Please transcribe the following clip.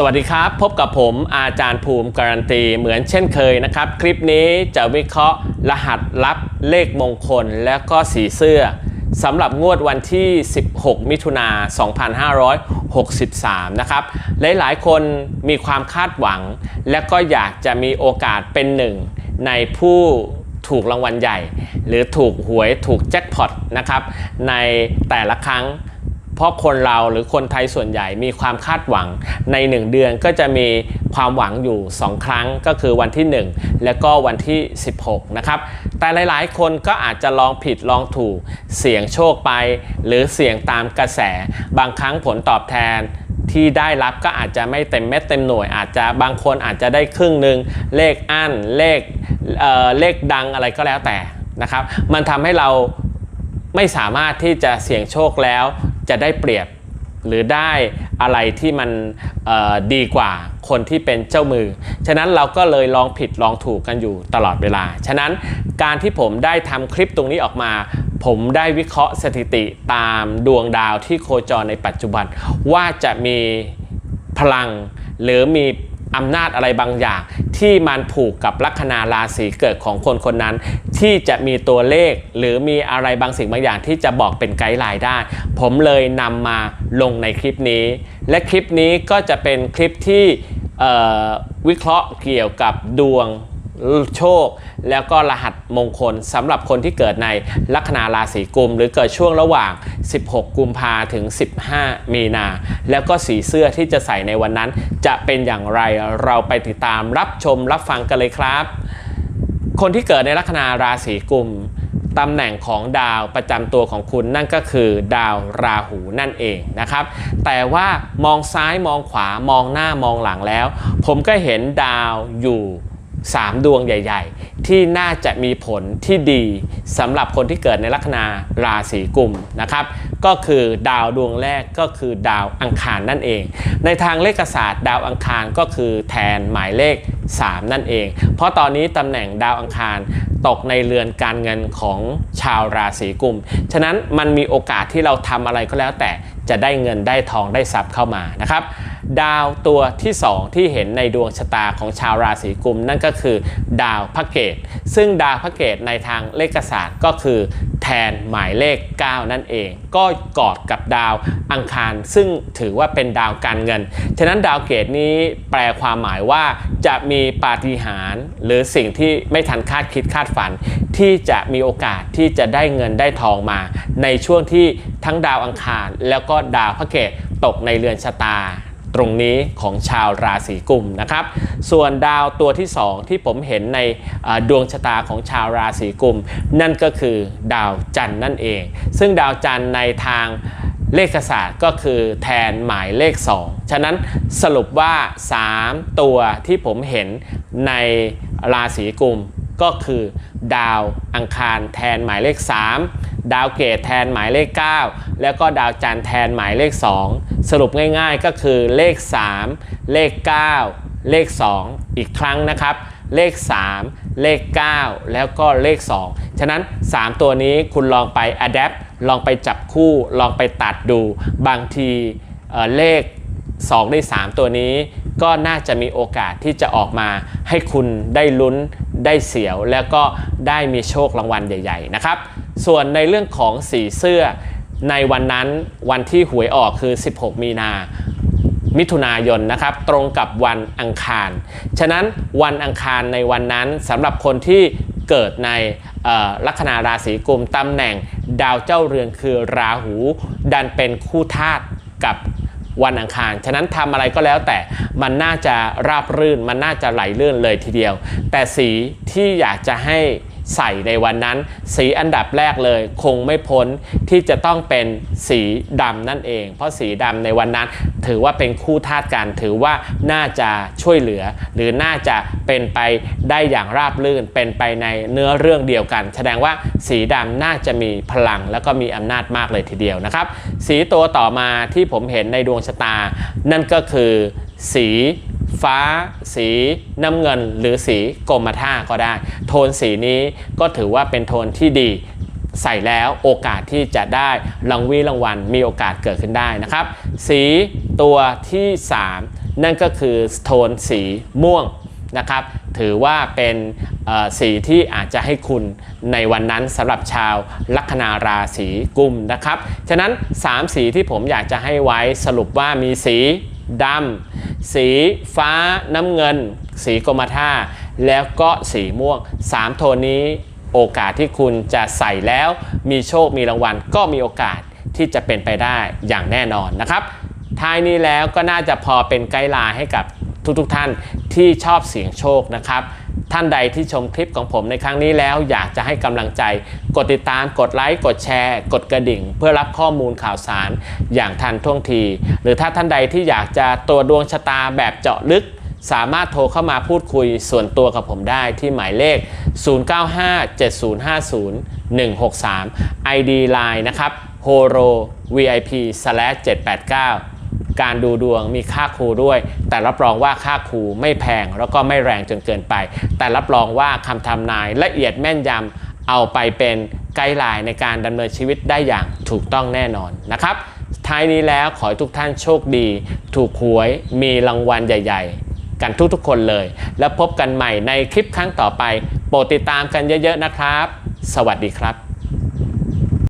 สวัสดีครับ พบกับผมอาจารย์ภูมิการันตีเหมือนเช่นเคยนะครับ คลิปนี้จะวิเคราะห์รหัสลับเลขมงคลและก็สีเสื้อสำหรับงวดวันที่ 16 มิถุนา2563 นะครับ หลายๆ คนมีความคาดหวัง และก็อยากจะมีโอกาสเป็นหนึ่งในผู้ถูกรางวัลใหญ่ หรือถูกหวยถูกแจ็คพอตนะครับในแต่ละครั้ง เพราะคนเราหรือคนไทยส่วนใหญ่มีความคาดหวังใน 1 เดือนก็จะมีความหวังอยู่ 2 ครั้งก็คือวันที่ 1 และก็วันที่ 16 นะครับ แต่หลายๆ คนก็อาจจะลองผิดลองถูกเสี่ยงโชคไป หรือเสี่ยงตามกระแส บางครั้งผลตอบแทนที่ได้รับก็อาจจะไม่เต็มเม็ดเต็มหน่วย อาจจะบางคนอาจจะได้ครึ่งหนึ่งเลขอั้นเลขเออเลขดังอะไรก็แล้วแต่นะครับ มันทำให้เราไม่สามารถที่จะเสี่ยงโชคแล้ว จะได้เปรียบหรือได้อะไรที่มันดีกว่าคนที่เป็นเจ้ามือ ฉะนั้นเราก็เลยลองผิดลองถูกกันอยู่ตลอดเวลา ฉะนั้นการที่ผมได้ทำคลิปตรงนี้ออกมา ผมได้วิเคราะห์สถิติตามดวงดาวที่โคจรในปัจจุบัน ว่าจะมีพลังหรือมี อำนาจอะไรบางอย่าง ที่มันผูกกับลัคนาราศีเกิดของคนคนนั้น ที่จะมีตัวเลขหรือมีอะไรบางสิ่งบางอย่างที่จะบอกเป็นไกด์ไลน์ได้ ผมเลยนำมาลงในคลิปนี้ และคลิปนี้ก็จะเป็นคลิปที่วิเคราะห์เกี่ยวกับดวง โชค แล้วก็รหัสมงคลสำหรับคนที่เกิดในลัคนาราศีกุม หรือเกิดช่วงระหว่าง 16 กุมภาถึง 15 มีนา แล้วก็สีเสื้อที่จะใส่ในวันนั้น จะเป็นอย่างไรเราไปติดตามรับชมรับฟังกันเลยครับ คนที่เกิดในลัคนาราศีกุมตำแหน่งของดาวประจำตัวของคุณนั่นก็คือดาวราหูนั่นเองนะครับ แต่ว่ามองซ้ายมองขวามองหน้ามองหลังแล้ว ผมก็เห็นดาวอยู่ 3 ดวงใหญ่ ๆ ที่น่าจะมีผลที่ดีสำหรับคนที่เกิดในลัคนาราศีกุมนะครับ ก็คือดาวดวงแรกก็คือดาวอังคารนั่นเอง ในทางเลขศาสตร์ ดาวอังคารก็คือแทนหมายเลข 3 นั่นเอง เพราะตอนนี้ตำแหน่งดาวอังคารตกในเรือนการเงินของชาวราศีกุม ฉะนั้นมันมีโอกาสที่เราทำอะไรก็แล้วแต่จะได้เงินได้ทองได้ทรัพย์เข้ามานะครับ ดาวตัวที่ 2 ที่เห็นในดวงชะตาของชาวราศีกุม นั่นก็คือ ดาวพระเกตซึ่งดาวพระเกตในทางเลขศาสตร์ก็คือแทนหมายเลข 9 นั่นเอง ก็กอดกับดาวอังคาร ซึ่งถือว่าเป็นดาวการเงิน ฉะนั้นดาวเกตนี้แปลความหมายว่าจะมีปาฏิหาริย์หรือสิ่งที่ไม่ทันคาดคิดคาดฝัน ที่จะมีโอกาสที่จะได้เงินได้ทองมา ในช่วงที่ทั้งดาวอังคาร แล้วก็ดาวพระเกตตกในเรือนชะตา ตรงนี้ของชาวราศีกุมนะครับ ส่วนดาวตัวที่ 2 ที่ผมเห็นในดวงชะตาของชาวราศีกุม นั่นก็คือดาวจันทร์นั่นเอง ซึ่งดาวจันทร์ในทางเลขศาสตร์ก็คือแทนหมายเลข 2 ฉะนั้นสรุปว่า 3 ตัวที่ผมเห็นในราศีกุมก็คือดาวอังคารแทนหมายเลข 3 ดาวเกตแทนหมายเลข 9 แล้วก็ดาวจันทร์แทนหมายเลข 2 สรุปง่ายๆก็คือเลข 3 เลข 9 เลข 2 อีกครั้งนะครับ เลข 3 เลข 9 แล้วก็เลข 2 ฉะนั้น 3 ตัวนี้คุณลองไป adapt ลองไปจับคู่ ลองไปตัดดู บางทีเอ่อเลข2ใน3ตัวนี้ ก็น่าจะมีโอกาสที่จะออกมาให้คุณได้ลุ้นได้เสียว แล้วก็ได้มีโชครางวัลใหญ่ ๆ นะครับ ส่วนในเรื่องของสีเสื้อ ในวันนั้นวันที่หวยออกคือ 16 มีนามิถุนายนนะครับตรงกับวันอังคาร ฉะนั้นวันอังคารในวันนั้นสำหรับคนที่เกิดในลัคนาราศีกุมตำแหน่งดาวเจ้าเรือนคือราหู ดันเป็นคู่ธาตุกับวันอังคาร ฉะนั้นทำอะไรก็แล้วแต่มันน่าจะราบรื่น มันน่าจะไหลลื่นเลยทีเดียว แต่สีที่อยากจะให้ ใส่ในวันนั้น สีอันดับแรกเลย คงไม่พ้นที่จะต้องเป็นสีดำนั่นเอง เพราะสีดำในวันนั้น ถือว่าเป็นคู่ธาตุกันถือว่าน่าจะช่วยเหลือ หรือน่าจะเป็นไปได้อย่างราบรื่น เป็นไปในเนื้อเรื่องเดียวกัน แสดงว่าสีดำน่าจะมีพลังแล้วก็มีอำนาจมากเลยทีเดียวนะครับ สีตัวต่อมาที่ผมเห็นในดวงชะตา นั่นก็คือสี ฟ้า สีน้ำเงิน หรือสีกรมท่าก็ได้ โทนสีนี้ก็ถือว่าเป็นโทนที่ดีใส่แล้วโอกาสที่จะได้รางวีรางวัลมีโอกาสเกิดขึ้นได้นะครับ สีตัวที่ 3 นั่นก็คือโทนสีม่วงนะครับ ถือว่าเป็นสีที่อาจจะให้คุณในวันนั้นสำหรับชาวลัคนาราศีกุมนะครับ ฉะนั้น 3 สีที่ผมอยากจะให้ไว้สรุปว่ามีสี ดำสีฟ้าน้ำเงิน สีกรมท่า แล้วก็สีม่วง 3 โทนนี้โอกาสที่คุณจะใส่แล้วมีโชคมีรางวัล ก็มีโอกาสที่จะเป็นไปได้อย่างแน่นอนนะครับท้ายนี้แล้วก็น่าจะพอเป็นไกด์ไลน์ให้กับ ทุกๆทท่านที่ชอบเสียงโชคนะครับ ท่านใดที่ชมคลิปของผมในครั้งนี้แล้วอยากจะให้กำลังใจ กดติดตามกดไลค์กดแชร์ กดกระดิ่ง เพื่อรับข้อมูลข่าวสารอย่างทันท่วงที หรือถ้าท่านใดที่อยากจะตรวจดวงชะตาแบบเจาะลึกสามารถโทรเข้ามาพูดคุยส่วนตัวกับผมได้ที่หมายเลข 0957050163 ID Line นะครับ horo vip 789 การดูดวงมีค่าครูด้วย แต่รับรองว่าค่าครูไม่แพงแล้วก็ไม่แรงจนเกินไป แต่รับรองว่าคำทำนายละเอียดแม่นยำเอาไปเป็นไกด์ไลน์ในการดำเนินชีวิตได้อย่างถูกต้องแน่นอนนะครับท้ายนี้แล้วขอให้ทุกท่านโชคดี ถูกหวยมีรางวัลใหญ่ ๆ กันทุกๆคนเลย แล้วพบกันใหม่ในคลิปครั้งต่อไป โปรดติดตามกันเยอะๆนะครับ สวัสดีครับ